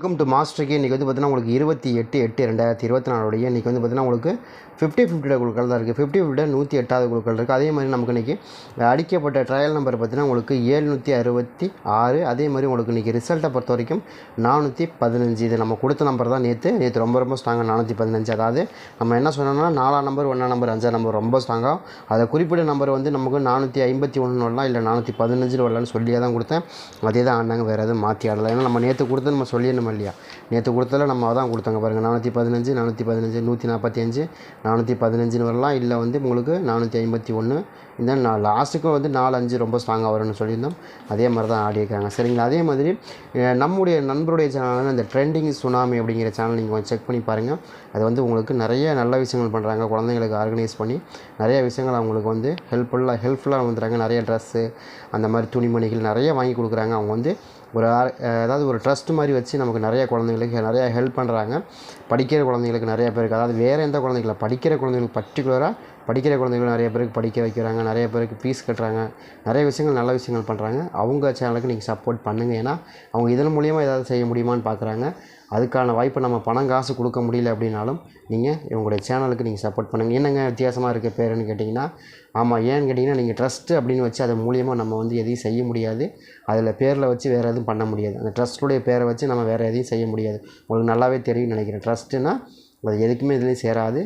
Welcome to மாஸ்டருக்கு இன்றைக்கி வந்து பார்த்தீங்கன்னா உங்களுக்கு இருபத்தி எட்டு எட்டு ரெண்டாயிரத்தி இருபத்தி நாலுடைய இன்றைக்கி வந்து பார்த்தீங்கன்னா உங்களுக்கு ஃபிஃப்டி ஃபிஃப்டியோட குழுக்கள் தான் இருக்குது ஃபிஃப்டி ஃபிஃப்டியோட நூற்றி எட்டாவது குழுக்கள் இருக்குது அதே மாதிரி நமக்கு இன்றைக்கி அடிக்கப்பட்ட ட்ரையல் நம்பர் பார்த்தீங்கன்னா உங்களுக்கு ஏழ்நூற்றி அறுபத்தி ஆறு. அதே மாதிரி உங்களுக்கு இன்றைக்கி ரிசல்ட்டை பொறுத்த வரைக்கும் நானூற்றி பதினஞ்சு. இது நம்ம கொடுத்த நம்பர் தான் நேற்று நேற்று ரொம்ப ரொம்ப ஸ்ட்ராங்காக நானூற்றி பதினஞ்சு. அதாவது நம்ம என்ன சொன்னோம்னா நாலாம் நம்பர் ஒன்றாம் நம்பர் அஞ்சாம் நம்பர் ரொம்ப ஸ்ட்ராங்காக அதை குறிப்பிட்ட நம்பர் வந்து நமக்கு நானூற்றி ஐம்பத்தி ஒன்று வரலாம் இல்லை நானூற்றி பதினஞ்சில் வரலான்னு சொல்லியே தான் கொடுத்தேன். அதே தான் ஆனாங்க. வேறு எதுவும் மாற்றி ஆடலாம் ஏன்னா நம்ம நேற்று கொடுத்து நம்ம சொல்லி நம்ம சொல்லிடணும் இல்லையா? நேற்று கொடுத்ததில் நம்ம அதான் கொடுத்தாங்க பாருங்கள் நானூற்றி பதினஞ்சு நானூற்றி பதினஞ்சு நூற்றி நாற்பத்தி அஞ்சு நானூற்றி பதினஞ்சுன்னு வரலாம். இல்லை வந்து உங்களுக்கு நானூற்றி ஐம்பத்தி ஒன்று இந்த நான் லாஸ்ட்டுக்கும் வந்து நாலு அஞ்சு ரொம்ப ஸ்ட்ராங்காக வரும்னு சொல்லியிருந்தோம். அதே மாதிரி தான் ஆடிருக்காங்க சரிங்களா? அதே மாதிரி நம்முடைய நண்பருடைய சேனலான இந்த ட்ரெண்டிங் சுனாமி அப்படிங்கிற சேனல் நீங்கள் கொஞ்சம் செக் பண்ணி பாருங்கள் அது வந்து உங்களுக்கு நிறைய நல்ல விஷயங்கள் பண்ணுறாங்க குழந்தைங்களுக்கு ஆர்கனைஸ் பண்ணி நிறைய விஷயங்கள் அவங்களுக்கு வந்து ஹெல்ப்ஃபுல்லாக ஹெல்ப்ஃபுல்லாக வந்துடுறாங்க. நிறைய ட்ரெஸ்ஸு அந்த மாதிரி துணிமணிகள் நிறைய வாங்கி கொடுக்குறாங்க. அவங்க வந்து ஒரு அதாவது ஒரு ட்ரஸ்ட் மாதிரி வச்சு நமக்கு நிறைய குழந்தைங்களுக்கு நிறைய ஹெல்ப் பண்ணுறாங்க படிக்கிற குழந்தைங்களுக்கு நிறைய பேருக்கு. அதாவது வேறு எந்த குழந்தைங்கள படிக்கிற குழந்தைங்களுக்கு பர்டிகுலராக படிக்கிற குழந்தைகள் நிறைய பேருக்கு படிக்க வைக்கிறாங்க நிறைய பேருக்கு ஃபீஸ் கட்டுறாங்க நிறைய விஷயங்கள் நல்ல விஷயங்கள் பண்ணுறாங்க அவங்க சேனலுக்கு நீங்கள் சப்போர்ட் பண்ணுங்கள் ஏன்னா அவங்க இதன் மூலியமாக ஏதாவது செய்ய முடியுமான்னு பார்க்குறாங்க அதுக்கான வாய்ப்பை நம்ம பணம் காசு கொடுக்க முடியல அப்படின்னாலும் நீங்கள் இவங்களுடைய சேனலுக்கு நீங்கள் சப்போர்ட் பண்ணுங்கள் என்னங்க வித்தியாசமாக இருக்க பேருன்னு கேட்டிங்கன்னா ஆமாம் ஏன்னு கேட்டிங்கன்னா நீங்கள் ட்ரஸ்ட்டு அப்படின்னு வச்சு அது மூலியமாக நம்ம வந்து எதையும் செய்ய முடியாது. அதில் பேரில் வச்சு வேறு எதுவும் பண்ண முடியாது. அந்த ட்ரஸ்ட்டுடைய பேரை வச்சு நம்ம வேறு எதையும் செய்ய முடியாது. உங்களுக்கு நல்லாவே தெரியும் நினைக்கிறேன். ட்ரஸ்ட்டுன்னா அது எதுக்குமே இதுலேயும் சேராது.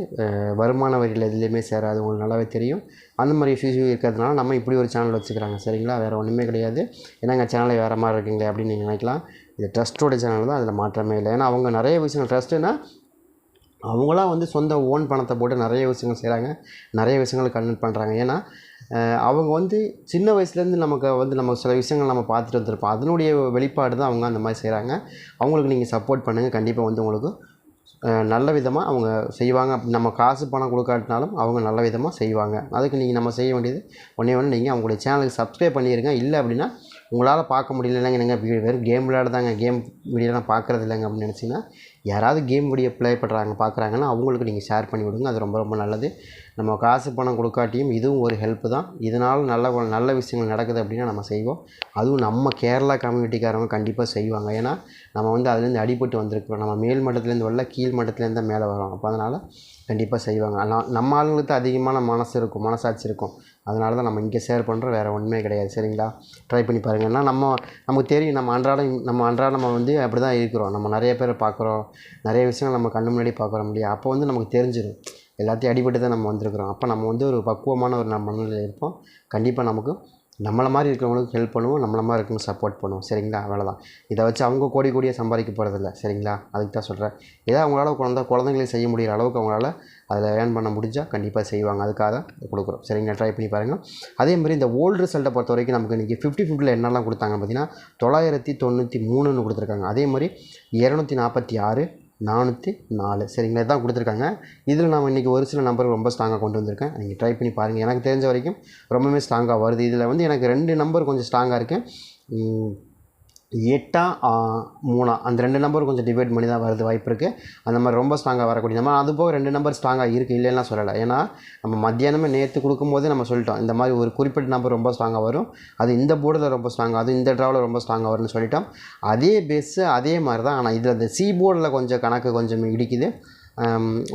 வருமான வரியில் எதுலேயுமே சேராது. உங்களுக்கு நல்லாவே தெரியும். அந்த மாதிரி இஷ்யூஸும் இருக்கிறதுனால நம்ம இப்படி ஒரு சேனல் வச்சுக்கிறாங்க. சரிங்களா? வேறு ஒன்றுமே கிடையாது. என்னங்க சேனலை வேறு மாதிரி இருக்குங்களே அப்படின்னு நீங்கள் நினைக்கலாம். இது ட்ரஸ்ட்டோட சேனல் தான். அதில் மாற்றமே இல்லை. ஏன்னா அவங்க நிறைய விஷயங்கள் ட்ரஸ்ட்டுனா அவங்களாம் வந்து சொந்த ஓன் பணத்தை போட்டு நிறைய விஷயங்கள் செய்கிறாங்க நிறைய விஷயங்கள் கன்வெர்ட் பண்ணுறாங்க ஏன்னா அவங்க வந்து சின்ன வயசுலேருந்து நமக்கு வந்து நம்ம சில விஷயங்கள் நம்ம பார்த்துட்டு வந்திருப்போம். அதனுடைய வெளிப்பாடு தான் அவங்க அந்த மாதிரி செய்கிறாங்க அவங்களுக்கு நீங்கள் சப்போர்ட் பண்ணுங்கள் கண்டிப்பாக வந்து உங்களுக்கு நல்ல விதமாக அவங்க செய்வாங்க. நம்ம காசு பணம் கொடுக்காட்டினாலும் அவங்க நல்ல விதமாக செய்வாங்க. அதுக்கு நீங்கள் நம்ம செய்ய வேண்டியது ஒன்றே ஒன்று நீங்கள் அவங்களுடைய சேனலுக்கு சப்ஸ்கிரைப் பண்ணிடுங்க இல்லை அப்படின்னா உங்களால் பார்க்க முடியல இல்லைங்க நீங்கள் வெறும் கேம் விளையாடுதாங்க கேம் வீடியோலாம் பார்க்குறது இல்லைங்க அப்படின்னு நினச்சிங்கன்னா யாராவது கேம் வீடியோ ப்ளே பண்ணுறாங்க பார்க்குறாங்கன்னா அவங்களுக்கு நீங்கள் ஷேர் பண்ணி விடுங்க. அது ரொம்ப ரொம்ப நல்லது. நம்ம காசு பணம் கொடுக்காட்டியும் இதுவும் ஒரு ஹெல்ப் தான். இதனால் நல்ல நல்ல விஷயங்கள் நடக்குது அப்படின்னா நம்ம செய்வோம். அதுவும் நம்ம கேரளா கம்யூனிட்டிக்காரவங்க கண்டிப்பாக செய்வாங்க. ஏன்னா நம்ம வந்து அதுலேருந்து அடிபட்டு வந்திருக்கிறோம். நம்ம மேல் மட்டத்துலேருந்து வரல கீழ் மட்டத்துலேருந்து மேலே வரோம். அப்போ அதனால் கண்டிப்பாக செய்வாங்க. ஆனால் நம்ம ஆளுங்களுக்கு அதிகமான மனசு இருக்கும் மனசாட்சி இருக்கும். அதனால தான் நம்ம இங்கே ஷேர் பண்ணுறோம் வேறு ஒன்றுமே கிடையாது. சரிங்களா? ட்ரை பண்ணி பாருங்கள் ஏன்னா நம்ம நமக்கு தெரியும். நம்ம அன்றாடம் நம்ம அன்றாடம் நம்ம வந்து அப்படி தான் இருக்கிறோம். நம்ம நிறைய பேரை பார்க்குறோம். நிறைய விஷயங்கள் நம்ம கண்ணு முன்னாடி பார்க்குறோம் இல்லையா அப்போ வந்து நமக்கு தெரிஞ்சிடும் எல்லாத்தையும் அடிபட்டு தான் நம்ம வந்திருக்கிறோம். அப்போ நம்ம வந்து ஒரு பக்குவமான ஒரு நம்ம மனநிலையில் இருப்போம். கண்டிப்பாக நமக்கு நம்மளை மாதிரி இருக்கிறவங்களுக்கு ஹெல்ப் பண்ணுவோம். நம்மளை மாதிரி இருக்கணும் சப்போர்ட் பண்ணுவோம். சரிங்களா? அவ்வளோதான் இதை வச்சு அவங்க கோடி கோடியாக சம்பாதிக்க போகிறதில்ல சரிங்களா? அதுக்கு தான் சொல்கிறேன் ஏதோ அவங்களால குழந்த குழந்தைங்களுக்கு செய்ய முடிகிற அளவுக்கு அவங்களால அதில் ஏர்ன் பண்ண முடிஞ்சால் கண்டிப்பாக செய்வாங்க. அதுக்காக தான் கொடுக்குறோம். சரிங்களா? ட்ரை பண்ணி பாருங்கள் அதே மாதிரி இந்த ஓல்டு ரிசல்ட்டை பொறுத்த வரைக்கும் நமக்கு இன்றைக்கி ஃபிஃப்டி ஃபிஃப்டியில் என்னெல்லாம் கொடுத்தாங்க பார்த்தீங்கன்னா தொள்ளாயிரத்தி தொண்ணூற்றி மூணுன்னு கொடுத்துருக்காங்க. அதே மாதிரி இரநூத்தி நாற்பத்தி ஆறு நானூற்றி நாலு. சரிங்களா? தான் கொடுத்துருக்காங்க. இதில் நான் இன்றைக்கி ஒரு சில நம்பர் ரொம்ப ஸ்ட்ராங்காக கொண்டு வந்திருக்கேன். நீங்கள் ட்ரை பண்ணி பாருங்கள் எனக்கு தெரிஞ்ச வரைக்கும் ரொம்பவே ஸ்ட்ராங்காக வருது. இதில் வந்து எனக்கு ரெண்டு நம்பர் கொஞ்சம் ஸ்ட்ராங்காக இருக்குது எட்டா மூணா. அந்த ரெண்டு நம்பர் கொஞ்சம் டிவைட் பண்ணி தான் வருது வாய்ப்பு இருக்குது அந்த மாதிரி ரொம்ப ஸ்ட்ராங்காக வரக்கூடிய நம்ம அது போக ரெண்டு நம்பர் ஸ்ட்ராங்காக இருக்குது இல்லைன்னா சொல்லலை. ஏன்னா நம்ம மத்தியானமே நேற்று கொடுக்கும்போதே நம்ம சொல்லிட்டோம். இந்த மாதிரி ஒரு குறிப்பிட்ட நம்பர் ரொம்ப ஸ்ட்ராங்காக வரும். அது இந்த போர்டில் ரொம்ப ஸ்ட்ராங்காக அது இந்த ட்ராவில் ரொம்ப ஸ்ட்ராங்காக வரும்னு சொல்லிட்டோம். அதே பேஸு அதே மாதிரி தான். ஆனால் இதில் இந்த சி போர்டில் கொஞ்சம் கணக்கு கொஞ்சம் இடிக்குது.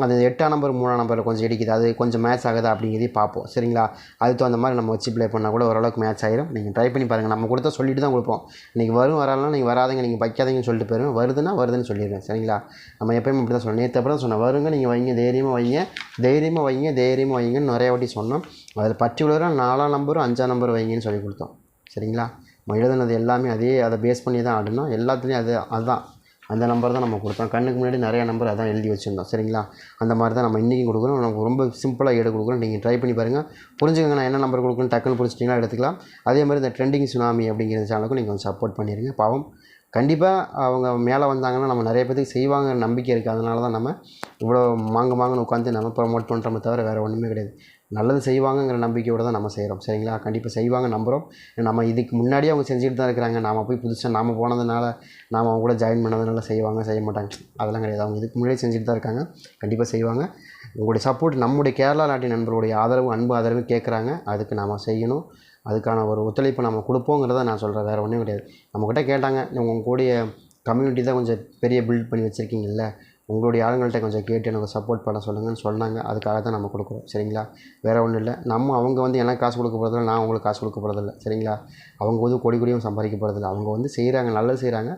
அது எட்டாம் நம்பர் மூணாம் நம்பரில் கொஞ்சம் இடிக்குது. அது கொஞ்சம் மேட்ச் ஆகுதா அப்படிங்கிறதையும் பார்ப்போம். சரிங்களா? அதுக்கு தகுந்த மாதிரி நம்ம வச்சு ப்ளே பண்ணால் கூட ஓரளவுக்கு மேட்ச் ஆயிரும். நீங்கள் ட்ரை பண்ணி பாருங்கள் நம்ம கொடுத்தா சொல்லிட்டு தான் கொடுப்போம். இன்றைக்கி வரும் வராலும் நீங்கள் வராதீங்க. நீங்கள் வைக்காதீங்கன்னு சொல்லிட்டு போயிடும் வருதுன்னா வருதுன்னு சொல்லிடுவேன் சரிங்களா? நம்ம எப்பயுமே இப்படி தான் சொன்னோம். நேற்று அப்புறம் தான் சொன்னேன் வருங்க நீங்கள் வைங்க தைரியமாக வைங்க. தைரியமாக வைங்க தைரியமாக வைங்கன்னு நிறைய வாட்டி சொன்னோம். அதில் பர்டிகுலராக நாலாம் நம்பரும் அஞ்சாம் நம்பர் வைங்கன்னு சொல்லி கொடுத்தோம். சரிங்களா? எழுதுனது எல்லாமே அதே அதை பேஸ் பண்ணி தான் ஆடணும். எல்லாத்துலேயும் அது அதுதான் அந்த நம்பர் தான் நம்ம கொடுத்தோம் கண்ணுக்கு முன்னாடி நிறைய நம்பர் அதான் எழுதி வச்சுருந்தோம். சரிங்களா? அந்த மாதிரி தான் நம்ம இன்றைக்கும் கொடுக்குறோம் நமக்கு ரொம்ப சிம்பிளாக ஏடு கொடுக்குறோம் நீங்கள் ட்ரை பண்ணி பாருங்கள் புரிஞ்சுக்கங்க நான் என்ன நம்பர் கொடுக்குறேன்னு டக்குன்னு பிடிச்சிட்டிங்கன்னா எடுத்துக்கலாம். அதே மாதிரி இந்த ட்ரெண்டிங் சுனாமி அப்படிங்கிற சேனலுக்கும் நீங்கள் கொஞ்சம் சப்போர்ட் பண்ணிடுங்க பாவம் கண்டிப்பாக அவங்க மேலே வந்தாங்கன்னா நம்ம நிறைய பேருக்கு செய்வாங்க நம்பிக்கை இருக்குது அதனால தான் நம்ம இவ்வளோ மாங்க மாங்கன்னு உட்காந்து நம்ம ப்ரமோட் பண்ணுறோமே தவிர வேறு ஒன்றுமே கிடையாது. நல்லது செய்வாங்கங்கிற நம்பிக்கையோடு தான் நம்ம செய்கிறோம். சரிங்களா? கண்டிப்பாக செய்வாங்க நம்புகிறோம் நம்ம இதுக்கு முன்னாடியே அவங்க செஞ்சுட்டு தான் இருக்கிறாங்க. நாம் போய் புதுசாக நாம் போனதுனால நாம் அவங்க கூட ஜாயின் பண்ணதுனால செய்வாங்க செய்ய மாட்டாங்க. அதெல்லாம் கிடையாது. அவங்க இதுக்கு முன்னாடியே செஞ்சுட்டு தான் இருக்காங்க. கண்டிப்பாக செய்வாங்க. உங்களுடைய சப்போர்ட் நம்முடைய கேரளா நாட்டின் நண்பர்களுடைய ஆதரவு அன்பு ஆதரவு கேட்குறாங்க. அதுக்கு நாம் செய்யணும். அதுக்கான ஒரு ஒத்துழைப்பு நம்ம கொடுப்போங்கிறத நான் சொல்கிறேன் வேறு ஒன்றும் கிடையாது. நம்மக்கிட்ட கேட்டாங்க. உங்கள் கூடிய கம்யூனிட்டி தான் கொஞ்சம் பெரிய பில்ட் பண்ணி வச்சுருக்கீங்கல்ல. உங்களுடைய ஆளுங்கள்கிட்ட கொஞ்சம் கேட்டு எனக்கு சப்போர்ட் பண்ண சொல்லுங்கன்னு சொன்னாங்க. அதுக்காக தான் நம்ம கொடுக்குறோம். சரிங்களா? வேறு ஒன்றும் இல்லை. நம்ம அவங்க வந்து எனக்கு காசு கொடுக்க போகிறதில்ல நான் அவங்களுக்கு காசு கொடுக்க போகிறதில்ல சரிங்களா? அவங்க வந்து கொடி கொடியும் சம்பாதிக்க போகிறதில்ல அவங்க வந்து செய்கிறாங்க நல்லது செய்கிறாங்க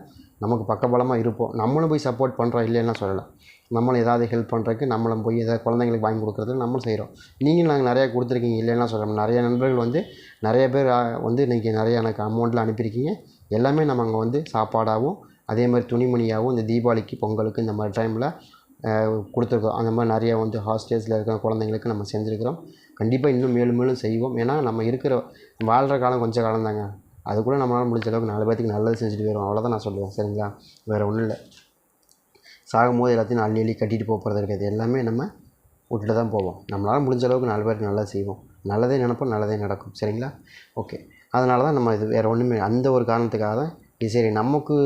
நமக்கு பக்கபலமாக இருப்போம். நம்மளும் போய் சப்போர்ட் பண்ணுறோம் இல்லைன்னா சொல்லலாம். நம்மளும் ஏதாவது ஹெல்ப் பண்ணுறதுக்கு நம்மளும் போய் ஏதாவது குழந்தைங்களுக்கு வாங்கி கொடுக்குறது நம்மளும் செய்கிறோம் நீங்களும் நாங்கள் நிறையா கொடுத்துருக்கீங்க இல்லைன்னா சொல்கிறோம் நிறைய நண்பர்கள் வந்து நிறைய பேர் வந்து இன்றைக்கி நிறைய எனக்கு அமௌண்ட்டில் அனுப்பியிருக்கீங்க. எல்லாமே நம்ம அங்கே வந்து சாப்பாடாகவும் அதே மாதிரி துணிமணியாகவும் இந்த தீபாவளிக்கு பொங்கலுக்கு இந்த மாதிரி டைமில் கொடுத்துருக்கோம். அந்த மாதிரி நிறையா வந்து ஹாஸ்டல்ஸில் இருக்கிற குழந்தைங்களுக்கு நம்ம செஞ்சுருக்கிறோம். கண்டிப்பாக இன்னும் மேலும் மேலும் செய்வோம். ஏன்னா நம்ம இருக்கிற வாழ்கிற காலம் கொஞ்சம் காலம் தாங்க. அது கூட நம்மளால் முடிஞ்ச அளவுக்கு நாலு பேர்த்துக்கு நல்லது செஞ்சுட்டு போயிடும் அவ்வளோதான் நான் சொல்லுவேன். சரிங்களா? வேறு ஒன்றும் இல்லை. சாகும்போது எல்லாத்தையும் நாலு அள்ளி கட்டிட்டு போகிறது கிடையாது. எல்லாமே நம்ம விட்டுட்டு தான் போவோம். நம்மளால் முடிஞ்ச அளவுக்கு நாலு பேருக்கு நல்லது செய்வோம். நல்லதே நினப்போம் நல்லதே நடக்கும். சரிங்களா? ஓகே அதனால தான் நம்ம இது வேறு ஒன்றுமே அந்த ஒரு காரணத்துக்காக தான் இது சரி நமக்கு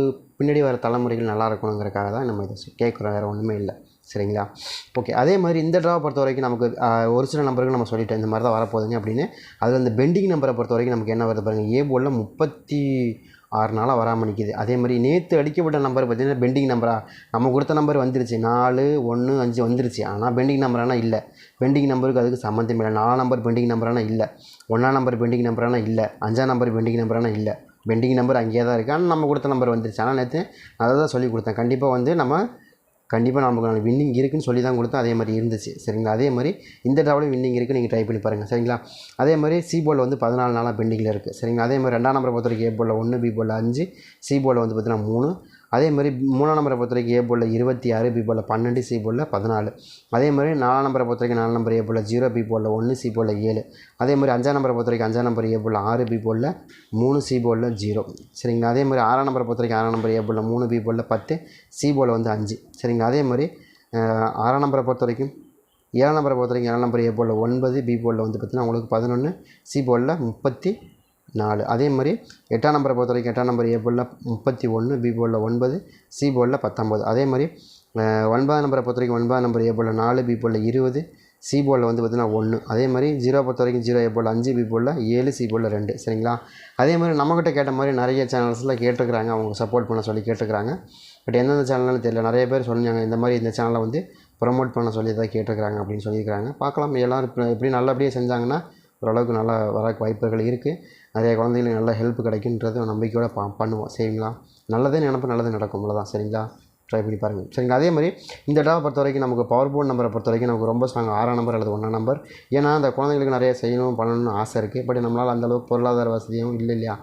பின்னாடி வர தலைமுறைகள் நல்லா இருக்கணுங்கிறக்காக தான் நம்ம இதை கேட்குறோம் வேறு ஒன்றுமே இல்லை. சரிங்களா? ஓகே அதே மாதிரி இந்த ட்ராவை பொறுத்த வரைக்கும் நமக்கு ஒரு சில நம்பருக்கு நம்ம சொல்லிட்டோம் இந்த மாதிரி தான் வரப்போகுதுங்க அப்படின்னு. அதில் இந்த பெண்டிங் நம்பரை பொறுத்த வரைக்கும் நமக்கு என்ன வருது பாருங்கள் ஏ போலில் முப்பத்தி ஆறு நாளாக வராமல் நிற்கிது அதே மாதிரி நேற்று அடிக்கப்பட்ட நம்பர் பார்த்தீங்கன்னா பெண்டிங் நம்பரா நம்ம கொடுத்த நம்பர் வந்துருச்சு. நாலு ஒன்று அஞ்சு வந்துருச்சு. ஆனால் பெண்டிங் நம்பரானா இல்லை. பெண்டிங் நம்பருக்கு அதுக்கு சம்மந்தம் இல்லை. நாலாம் நம்பர் பெண்டிங் நம்பரானா இல்லை. ஒன்றாம் நம்பர் பெண்டிங் நம்பரானா இல்லை. அஞ்சாம் நம்பர் பெண்டிங் நம்பரானா இல்லை. பெண்டிங் நம்பர் அங்கேயே தான் இருக்குது ஆனால் நம்ம கொடுத்த நம்பர் வந்துருச்சு. ஆனால் நேற்று அதை தான் சொல்லி கொடுத்தேன். கண்டிப்பாக வந்து நம்ம கண்டிப்பாக நமக்கு நாலு வின்னிங் இருக்குன்னு சொல்லி தான் கொடுத்தோம் அதே மாதிரி இருந்துச்சு. சரிங்களா? அதே மாதிரி இந்த ட்ராவலும் வின்னிங் இருக்குது நீங்கள் ட்ரை பண்ணி பாருங்கள் சரிங்களா? அதே மாதிரி சி போல் வந்து பதினாலு நாளாக பெண்டிங்கில் இருக்குது சரிங்களா? அதே மாதிரி ரெண்டாம் நம்பரை பொறுத்த வரைக்கும் ஏ போலில் ஒன்று பி போலில் அஞ்சு சி போலில் வந்து பார்த்தீங்கன்னா மூணு அதே மாதிரி மூணாம் நம்பரை பொறுத்த வரைக்கும் ஏ போலில் இருபத்தி ஆறு பி போலில் பன்னெண்டு சி போலில் பதினாலு. அதே மாதிரி நாலாம் நம்பரை பொறுத்த வரைக்கும் நாலு நம்பர் ஏ போலில் ஜீரோ பி போலில் ஒன்று சி போலில் ஏழு. அதே மாதிரி அஞ்சாம் நம்பரை பொறுத்த வரைக்கும் அஞ்சாம் நம்பர் ஏ போலில் ஆறு பி போலில் மூணு சி போலில் ஜீரோ சரிங்களா? அதே மாதிரி ஆறாம் நம்பரை பொறுத்த வரைக்கும் ஆறாம் நம்பர் ஏ போலில் மூணு பி போலில் பத்து சி போலில் வந்து அஞ்சு. சரிங்களா? அதே மாதிரி ஆறாம் நம்பரை பொறுத்த வரைக்கும் ஏழாம் நம்பரை பொறுத்த வரைக்கும் ஏழாம் நம்பர் ஏ போலில் ஒன்பது பி போலில் வந்து பார்த்தீங்கன்னா உங்களுக்கு பதினொன்று சி போலில் முப்பத்தி நாலு. அதே மாதிரி எட்டாம் நம்பரை பொறுத்த வரைக்கும் எட்டாம் நம்பர் ஏ போலில் முப்பத்தி ஒன்று பி போலில் ஒன்பது சி போலில் பத்தொம்பது அதே மாதிரி ஒன்பதாம் நம்பரை பொறுத்த வரைக்கும் ஒன்பதாம் நம்பர் ஏ போலில் நாலு பி போலில் இருபது சி போலில் வந்து பார்த்திங்கன்னா ஒன்று. அதே மாதிரி ஜீரோ பொறுத்த வரைக்கும் ஜீரோ ஏ போல் அஞ்சு பி போலில் ஏழு சி போலில் ரெண்டு. சரிங்களா? அதே மாதிரி நம்மக்கிட்ட கேட்ட மாதிரி நிறைய சேனல்ஸில் கேட்டிருக்கிறாங்க. அவங்க சப்போர்ட் பண்ண சொல்லி கேட்டிருக்கிறாங்க. பட் எந்தெந்த சேனல்னு தெரியல. நிறைய பேர் சொன்னாங்க இந்த மாதிரி இந்த சேனலை வந்து ப்ரொமோட் பண்ண சொல்லி தான் கேட்டிருக்கிறாங்க அப்படின்னு சொல்லியிருக்கிறாங்க. பார்க்கலாம். எல்லோரும் இப்போ எப்படி நல்லபடியாக செஞ்சாங்கன்னா ஓரளவுக்கு நல்லா வரக்கு வாய்ப்புகள் இருக்குது நிறைய குழந்தைங்களுக்கு நல்ல ஹெல்ப் கிடைக்குன்றது நம்பிக்கையோட ப பண்ணுவோம். சரிங்களா? நல்லதே நினப்பு நல்லது நடக்கும் அவ்வளோதான் சரிங்களா? ட்ரை பண்ணி பாருங்கள் சரிங்களா அதே மாதிரி இந்த டாவை பொறுத்த வரைக்கும் நமக்கு பவர் போர்ட் நம்பரை பொறுத்த வரைக்கும் நமக்கு ரொம்ப ஸ்ட்ராங் ஆறாம் நம்பர் அல்லது ஒன்றாம் நம்பர் ஏன்னா அந்த குழந்தைங்களுக்கு நிறைய செய்யணும் பண்ணணும்னு ஆசை இருக்குது பட் நம்மளால் அந்தளவுக்கு பொருளாதார வசதியும் இல்லை இல்லையா?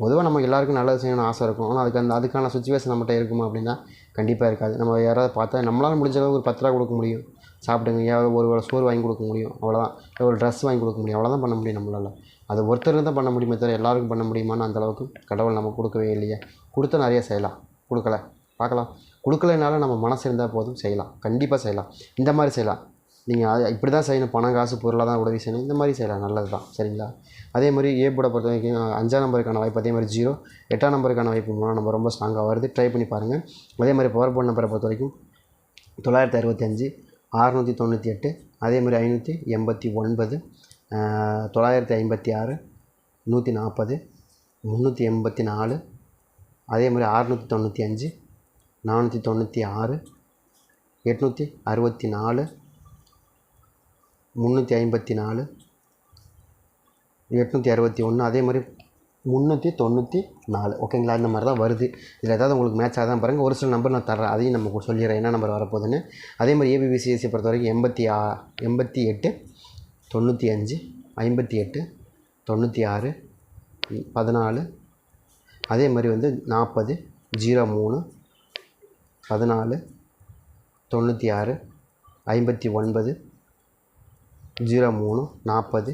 பொதுவாக நம்ம எல்லாருக்கும் நல்லது செய்யணும்னு ஆசை இருக்கும். ஆனால் அதுக்கு அந்த அதுக்கான சுச்சுவேஷன் நம்மகிட்ட இருக்குமா அப்படின்னா கண்டிப்பாக இருக்காது. நம்ம யாராவது பார்த்தா நம்மளால் முடிஞ்ச அளவுக்கு ஒரு பத்து ரூபா கொடுக்க முடியும். சாப்பிடுங்க ஏதாவது ஒரு சோறு வாங்கி கொடுக்க முடியும். அவ்வளோதான் ஒரு ட்ரெஸ் வாங்கி கொடுக்க முடியும். அவ்வளோதான் பண்ண முடியும் நம்மளால். அது ஒருத்தர் தான் பண்ண முடியுமே தவிர எல்லாருக்கும் பண்ண முடியுமான்னு அந்த அளவுக்கு கடவுள் நம்ம கொடுக்கவே இல்லையே. கொடுத்தா நிறைய செய்யலாம். கொடுக்கல. பார்க்கலாம். கொடுக்கலைனாலும் நம்ம மனசு இருந்தால் போதும் செய்யலாம். கண்டிப்பாக செய்யலாம். இந்த மாதிரி செய்யலாம். நீங்கள் அது இப்படி தான் செய்யணும். பணம் காசு பொருளாக தான் உதவி செய்யணும். இந்த மாதிரி செய்யலாம். நல்லது தான். சரிங்களா? அதே மாதிரி ஏ பொறுத்த வரைக்கும் அஞ்சாம் நம்பருக்கான வாய்ப்பு அதே மாதிரி ஜீரோ எட்டாம் நம்பருக்கான வாய்ப்பு மூணாம் நம்பர் ரொம்ப ஸ்ட்ராங்காக வருது. ட்ரை பண்ணி பாருங்கள் அதே மாதிரி பவர் போர்ட் நம்பரை பொறுத்த வரைக்கும் தொள்ளாயிரத்தி அறுபத்தஞ்சு அறுநூற்றி தொண்ணூற்றி எட்டு அதே மாதிரி ஐநூற்றி எண்பத்தி ஒன்பது தொள்ளாயிரத்தி ஐம்பத்தி ஆறு நூற்றி நாற்பது முந்நூற்றி எண்பத்தி நாலு அதே மாதிரி அறுநூற்றி தொண்ணூற்றி அஞ்சு நானூற்றி தொண்ணூற்றி ஆறு எட்நூற்றி அறுபத்தி நாலு முந்நூற்றி ஐம்பத்தி நாலு எட்நூற்றி அறுபத்தி ஒன்று அதே மாதிரி முந்நூற்றி தொண்ணூற்றி நாலு. ஓகேங்களா? இந்த மாதிரி தான் வருது. இதில் ஏதாவது உங்களுக்கு மேட்ச் ஆகாதான் பாருங்கள் ஒரு சில நம்பர் நான் தரேன் அதையும் நம்ம சொல்லிடுறேன். என்ன நம்பர் வரப்போகுதுன்னு. அதே மாதிரி ஏபிபிசிஎஸ்சி பொறுத்த வரைக்கும் எண்பத்தி ஆ எண்பத்தி எட்டு தொண்ணூற்றி அஞ்சு ஐம்பத்தி எட்டு தொண்ணூற்றி ஆறு பதினாலு அதே மாதிரி வந்து நாற்பது ஜீரோ மூணு பதினாலு தொண்ணூற்றி ஆறு ஐம்பத்தி ஒன்பது ஜீரோ மூணு நாற்பது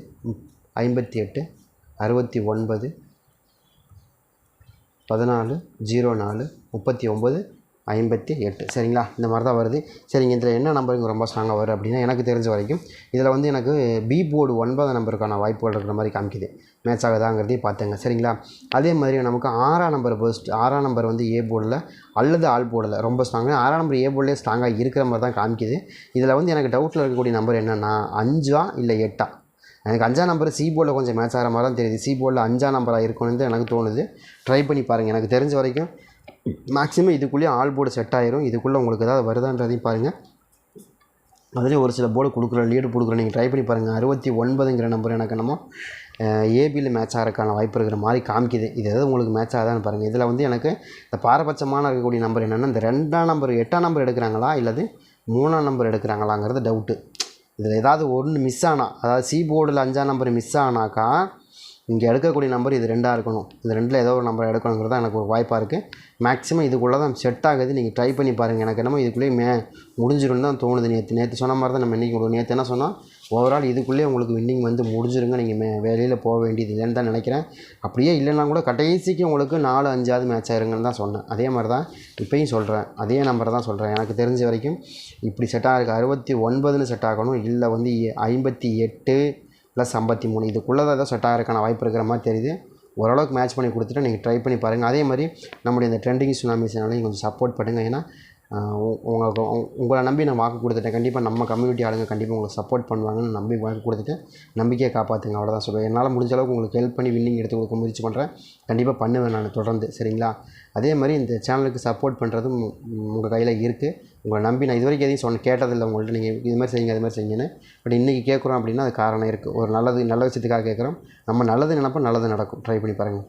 ஐம்பத்தி எட்டு அறுபத்தி ஒன்பது பதினாலு ஜீரோ நாலு முப்பத்தி ஒம்பது ஐம்பத்தி எட்டு. சரிங்களா? இந்த மாதிரி தான் வருது. சரிங்க இதில் என்ன நம்பருங்க ரொம்ப ஸ்ட்ராங்காக வரும் அப்படின்னா எனக்கு தெரிஞ்ச வரைக்கும் இதில் வந்து எனக்கு பி போர்டு ஒன்பதாம் நம்பருக்கான வாய்ப்புகள் இருக்கிற மாதிரி காமிக்குது. மேட்ச் ஆகுதாங்கிறதையும் பார்த்துங்க. சரிங்களா? அதே மாதிரி நமக்கு ஆறாம் நம்பர் ஃபர்ஸ்ட் ஆறாம் நம்பர் வந்து ஏ போர்டில் அல்லது ஆல் போர்டில் ரொம்ப ஸ்ட்ராங்காக ஆறாம் நம்பர் ஏ போர்டிலே ஸ்ட்ராங்காக இருக்கிற மாதிரி தான் காமிக்குது. இதில் வந்து எனக்கு டவுட்டில் இருக்கக்கூடிய நம்பர் என்னென்னா அஞ்சா இல்லை எட்டா? எனக்கு அஞ்சாம் நம்பர் சி போர்டில் கொஞ்சம் மேட்ச் ஆகிற மாதிரி தான் தெரியுது. சி போர்டில் அஞ்சாம் நம்பராக இருக்கும்னு எனக்கு தோணுது. ட்ரை பண்ணி பாருங்கள் எனக்கு தெரிஞ்ச வரைக்கும் மேக்ஸிமம் இதுக்குள்ளேயே ஆல் போர்டு செட் ஆயிரும். இதுக்குள்ளே உங்களுக்கு ஏதாவது வருதான்றதையும் பாருங்கள் அதுலேயும் ஒரு சில போர்டு கொடுக்குற லீடு கொடுக்குற நீங்கள் ட்ரை பண்ணி பாருங்கள் அறுபத்தி ஒன்பதுங்கிற நம்பர் எனக்கு என்னமோ ஏபியில் மேட்ச் ஆகிறதுக்கான வாய்ப்பு இருக்கிற மாதிரி காமிக்குது. இது எதாவது உங்களுக்கு மேட்ச் ஆகுதான்னு பாருங்கள் இதில் வந்து எனக்கு இந்த பாரபட்சமான இருக்கக்கூடிய நம்பர் என்னென்னா இந்த ரெண்டாம் நம்பர் எட்டாம் நம்பர் எடுக்கிறாங்களா இல்லது மூணாம் நம்பர் எடுக்கிறாங்களாங்கிறது டவுட்டு இதில் ஏதாவது ஒன்று மிஸ் ஆனால் அதாவது சி போர்டில் அஞ்சாம் நம்பர் மிஸ் ஆனாக்கா இங்கே எடுக்கக்கூடிய நம்பர் இது ரெண்டாக இருக்கணும். இந்த ரெண்டில் ஏதோ ஒரு நம்பர் எடுக்கணுங்கிறது தான் எனக்கு ஒரு வாய்ப்பாக இருக்குது மேக்ஸிமம் இதுக்குள்ளே தான் செட் ஆகுது. நீங்கள் ட்ரை பண்ணி பாருங்கள் எனக்கு என்னமோ இதுக்குள்ளேயே மே முடிஞ்சிடும் தான் தோணுது. நேற்று நேற்று சொன்ன மாதிரி தான் நம்ம இன்றைக்கி உங்களுக்கு நேற்று என்ன சொன்னால் ஓவரால் இதுக்குள்ளேயே உங்களுக்கு வின்னிங் வந்து முடிஞ்சிருங்க. நீங்கள் மே வேலையில் போக வேண்டியது இல்லைன்னு தான் நினைக்கிறேன். அப்படியே இல்லைன்னா கூட கடைசிக்கு உங்களுக்கு நாலு அஞ்சாவது மேட்ச் ஆயிருங்கன்னு தான் சொன்னேன். அதே மாதிரி தான் இப்போயும் சொல்கிறேன் அதே நம்பரை தான் சொல்கிறேன் எனக்கு தெரிஞ்ச வரைக்கும் இப்படி செட் ஆகிருக்கு அறுபத்தி ஒன்பதுன்னு செட் ஆகணும். இல்லை வந்து ஐம்பத்தி எட்டு ப்ளஸ் ஐம்பத்தி மூணு. இதுக்குள்ளே தான் ஏதோ செட் ஆகிறதுக்கான வாய்ப்பு இருக்கிற மாதிரி தெரியுது. ஓரளவுக்கு மேட்ச் பண்ணி கொடுத்துட்டு நீங்கள் ட்ரை பண்ணி பாருங்கள் அதே மாதிரி நம்முடைய இந்த ட்ரெண்டிங் சுனாமி சேனலையும் கொஞ்சம் சப்போர்ட் பண்ணுங்கள் ஏன்னா உங்களுக்கு உங்களை நம்பி நான் வாக்கு கொடுத்துட்டேன். கண்டிப்பாக நம்ம கம்யூனிட்டி ஆளுங்க கண்டிப்பாக உங்களுக்கு சப்போர்ட் பண்ணுவாங்கன்னு நம்பி வாக்கு கொடுத்துட்டேன் நம்பிக்கையை காப்பாற்றுங்க அவ்வளோதான் சொல்லுவேன் என்னால் முடிஞ்ச அளவுக்கு உங்களுக்கு ஹெல்ப் பண்ணி வின்னிங் எடுத்து கொடுக்க முயற்சி பண்ணுறேன் கண்டிப்பாக பண்ணுவேன் நான் தொடர்ந்து. சரிங்களா? அதே மாதிரி இந்த சேனலுக்கு சப்போர்ட் பண்ணுறதும் உங்கள் கையில் இருக்குது உங்களை நம்பி நான் இது வரைக்கும் எதையும் சொன்ன கேட்டதில்லை உங்கள்கிட்ட நீங்கள் இது மாதிரி செய்யுங்க அது மாதிரி செய்யுங்கன்னு. பட் இன்றைக்கி கேட்குறோம் அப்படின்னா அது காரணம் இருக்குது ஒரு நல்லது நல்ல விஷயத்துக்காக கேட்குறோம். நம்ம நல்லது நினப்போம் நல்லது நடக்கும். ட்ரை பண்ணி பாருங்கள்